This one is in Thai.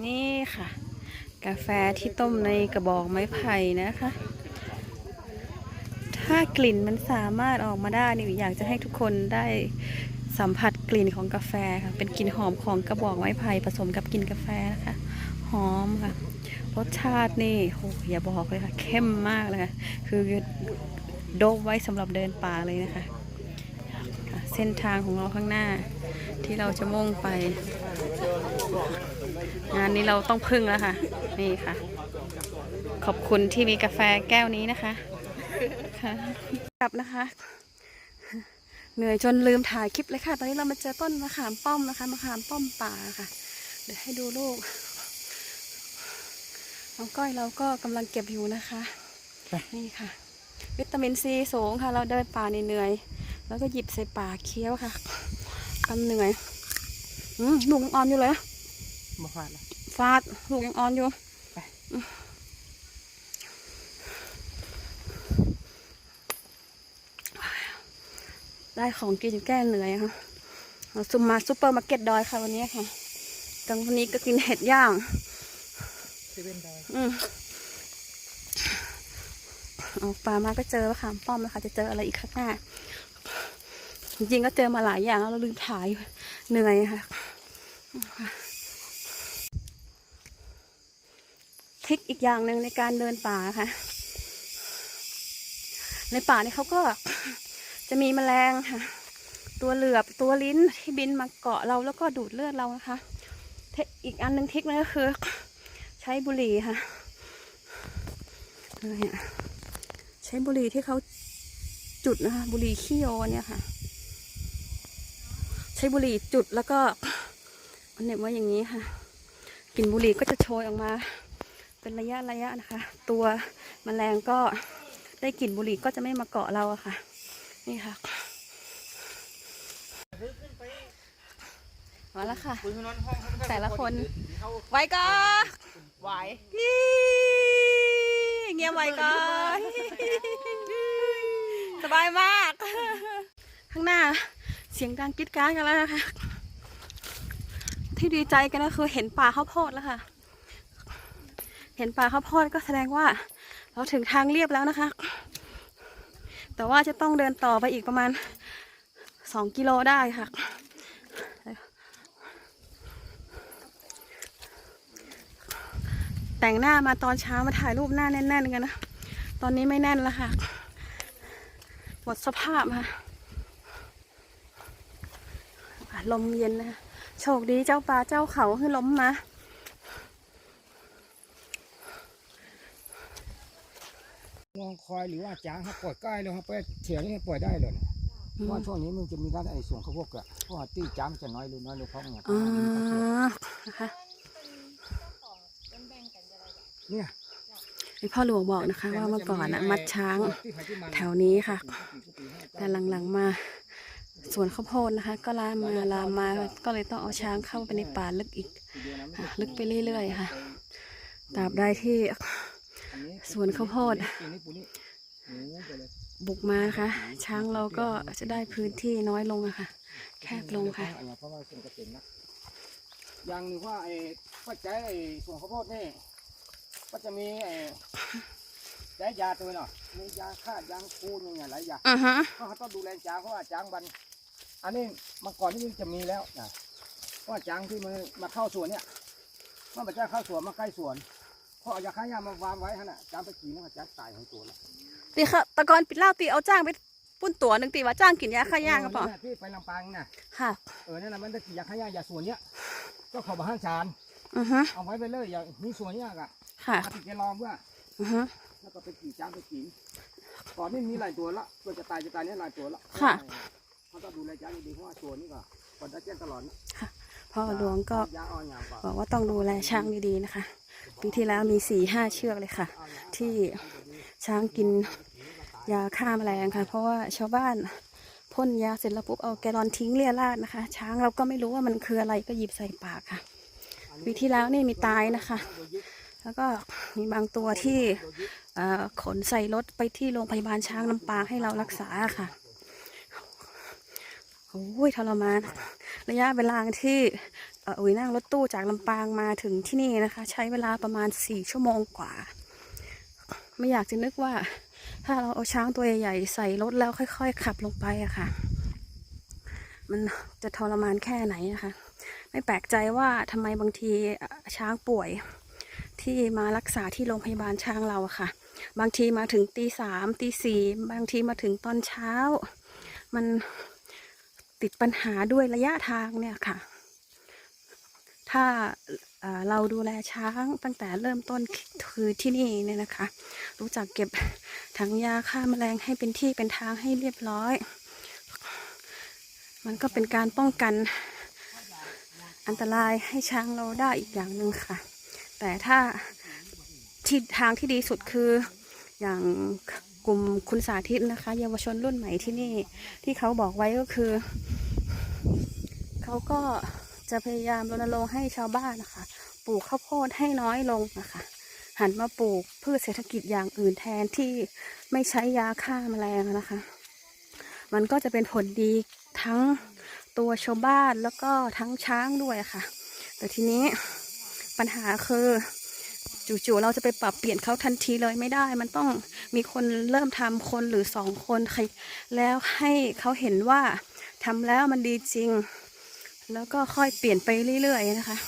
นี่ค่ะ กาแฟที่ต้มในกระบอกไม้ไผ่นะคะ ถ้ากลิ่นมันสามารถออกมาได้นี่อยากจะให้ทุกคนได้สัมผัสกลิ่นของกาแฟค่ะ เป็นกลิ่นหอมของกระบอกไม้ไผ่ผสมกับกลิ่นกาแฟนะคะ หอมค่ะ รสชาตินี่โหอย่าบอกเลยค่ะ เข้มมากเลยค่ะ คือโดบไว้สำหรับเดินป่าเลยนะคะ เส้นทางของเราข้างหน้า ที่เราจะมุ่งไป งานนี้เราต้องพึ่งแล้วค่ะ นี่ค่ะ ขอบคุณที่มีกาแฟแก้วนี้นะคะค่ะกลับนะคะ เหนื่อยจนลืมถ่ายคลิปเลยค่ะ ตอนนี้เรามาเจอต้นมะขามป้อมนะคะมะขามป้อมป่าค่ะ เดี๋ยวให้ดูลูกน้องก้อยเราก็กำลังเก็บอยู่นะคะ นี่ค่ะ วิตามินซีสูงค่ะ เราเดินป่าเหนื่อย แล้วก็หยิบใส่ปากเคี้ยวค่ะกันเหนื่อยอืมลูกยังอ่อนอยู่เลยมาฟาดละฟาดลูกยังอ่อนอยู่ไปได้ของกินแก้เหนื่อยค่ะเราซุมมาซูเปอร์มาร์เก็ตดอยค่ะวันนี้ค่ะกลางวันนี้ก็กินเห็ดย่างเซเว่นดอยอืมออกป่ามาก็เจอมะขามป้อมนะคะจะเจออะไรอีกข้างหน้า จริงๆก็เจอมาหลายอย่างแล้วเราลืมถ่ายเหนื่อยค่ะทิคอีกอย่างหนึ่งในการเดินป่าค่ะ ในป่าเนี่ยเขาก็จะมีแมลงค่ะ ตัวเหลือบตัวลิ้นที่บินมาเกาะเราแล้วก็ดูดเลือดเรานะคะ เทคอีกอันหนึ่งทิคนึงก็คือ ใช้บุหรี่ค่ะใช้บุหรี่ที่เขาจุดนะคะบุหรี่ขี้โยเนี่ยค่ะ ช้บุหรี่จุดแล้วก็เอาเหน็บไว้อย่างนี้ค่ะกลิ่นบุหรี่ก็จะโชยออกมา เป็นระยะระยะนะคะ ตัวแมลงก็ได้กลิ่นบุหรี่ก็จะไม่มาเกาะเราอะค่ะ นี่ค่ะมาแล้วค่ะ แต่ละคนไว้ก็ไหวยี่เงียบไว้ก่อนสบายมาก ข้างหน้า เสียงดังกรีดกรากันแล้วนะคะ ที่ดีใจกันก็คือเห็นป่าข้าวโพดแล้วค่ะ เห็นป่าข้าวโพดก็แสดงว่า เราถึงทางเรียบแล้วนะคะ แต่ว่าจะต้องเดินต่อไปอีกประมาณสองกิโลได้ค่ะแต่งหน้ามาตอนเช้ามาถ่ายรูปหน้าแน่นๆกันนะ ตอนนี้ไม่แน่นแล้วค่ะ หมดสภาพค่ะ ลมเย็นนะคะโชคดีเจ้าป่าเจ้าเขาให้ล้มมางองคอยหรือว่าจ้างเขาปล่อยใกล้แล้วเขาไปเถียงนี่ปล่อยได้เลยนะเพราะว่าช่วงนี้มันจะมีการไอ้ส่วนเขาพวกอะเพราะว่าตีจ้างจะน้อยลงน้อยลงเพราะเนี่ยอ๋อนะคะเนี่ยที่พ่อหลวงบอกนะคะว่าเมื่อก่อนนะมัดช้างแถวนี้ค่ะ แต่หลังๆมา สวนข้าวโพดนะคะ ก็ลามมาลามมาก็เลยต้องเอาช้างเข้าไปในป่าลึกอีกค่ะลึกไปเรื่อยๆค่ะตราบใดที่สวนข้าวโพดปีนี้ปูนี่หมูไปเลยบุกมานะคะช้างเราก็จะได้พื้นที่น้อยลงอะค่ะ แคบลงค่ะเพราะว่าเป็นเกษตรนะอย่างหนึ่งว่าไอ้ปัจจัยไอ้ส่วนข้าวโพดนี่ก็จะมีไอ้ใช้ยาตัวเนาะมียาฆ่ายางคูนอย่างเงี้ยหลายอย่างอือฮะเพราะเขาต้องดูแลจางเพราะว่าจางบัน อันนี้เมาก่อนนี่มันจะมีแล้วนะเพราะว่าจางที่มันมาเข้าสวนเนี่ยมันมาจะเข้าสวนมาใกล้สวนเพราะเอายาฆ่าหญ้ามาวางไว้ฮะน่ะจางไปกินแล้วก็จางตายของตัวแล้วตีค่ะตะกอนปิดเหล่าตีเอาจ้างไปปุ้นตัวหนึ่งตีว่าจ้างกินยาฆ่าหญ้าก็พอเนั่นน่ะที่ไปลำปางน่ะค่ะเออนั่นน่ะมันได้กินยาฆ่าหญ้ายาสวนเนี้ยก็ขอบ้านชานอือฮะเอาไว้ไปเลยอย่ามีสวนเนี้ยกะค่ะอาทิตย์แกลองเพื่ออือฮะแล้วก็ไปกี่จางไปกินก่อนนี่มีหลายตัวละตัวจะตายจะตายเนี่ยหลายตัวละค่ะ เขาต้องดูแลจางดีๆเพราะว่าสวนนี่ก็ก่อนจะแจ้งตลอดนะพ่อหลวงก็ยาอ่อนอย่างก่อนบอกว่าต้องดูแลช้างดีๆนะคะ ปีที่แล้วมีสี่ห้าเชือกเลยค่ะ ที่ช้างกินยาฆ่าแมลงค่ะ เพราะว่าชาวบ้านพ่นยาเสร็จแล้วปุ๊บเอาแกลลอนทิ้งเลี่ยราดนะคะ ช้างเราก็ไม่รู้ว่ามันคืออะไรก็หยิบใส่ปากค่ะปีที่แล้วนี่มีตายนะคะ แล้วก็มีบางตัวที่เอ่อขนใส่รถไปที่โรงพยาบาลช้างลำปางให้เรารักษาค่ะ โอ้ยทรมาน ระยะเวลาที่เอ,อุ๋ยนั่งรถตู้จากลำปางมาถึงที่นี่นะคะ ใช้เวลาประมาณสี่ชั่วโมงกว่า ไม่อยากจะนึกว่า ถ้าเราเอาช้างตัวใหญ่ๆใส่รถแล้วค่อย ๆ ขับลงไปอะค่ะ มันจะทรมานแค่ไหนอะคะ ไม่แปลกใจว่าทำไมบางทีช้างป่วยที่มารักษาที่โรงพยาบาลช้างเราอะค่ะ บางทีมาถึงตีสามตีสี่บางทีมาถึงตอนเช้า มัน ติดปัญหาด้วยระยะทางเนี่ยค่ะ ถ้าเราดูแลช้างตั้งแต่เริ่มต้นคือที่นี่เนี่ยนะคะ รู้จักเก็บถังยาฆ่าแมลงให้เป็นที่เป็นทางให้เรียบร้อย มันก็เป็นการป้องกันอันตรายให้ช้างเราได้อีกอย่างหนึ่งค่ะ แต่ถ้าที่ทางที่ดีสุดคืออย่าง กลุ่มคุณสาธิตนะคะ เยาวชนรุ่นใหม่ที่นี่ที่เขาบอกไว้ก็คือ เขาก็จะพยายามรณรงค์ให้ชาวบ้านนะคะ ปลูกข้าวโพดให้น้อยลงนะคะ หันมาปลูกพืชเศรษฐกิจอย่างอื่นแทนที่ไม่ใช้ยาฆ่าแมลงนะคะ มันก็จะเป็นผลดีทั้งตัวชาวบ้านแล้วก็ทั้งช้างด้วยค่ะ แต่ทีนี้ปัญหาคือ จู่ๆเราจะไปปรับเปลี่ยนเขาทันทีเลยไม่ได้ มันต้องมีคนเริ่มทำคนหรือสองคนใครแล้วให้เขาเห็นว่าทำแล้วมันดีจริง แล้วก็ค่อยเปลี่ยนไปเรื่อยๆนะคะ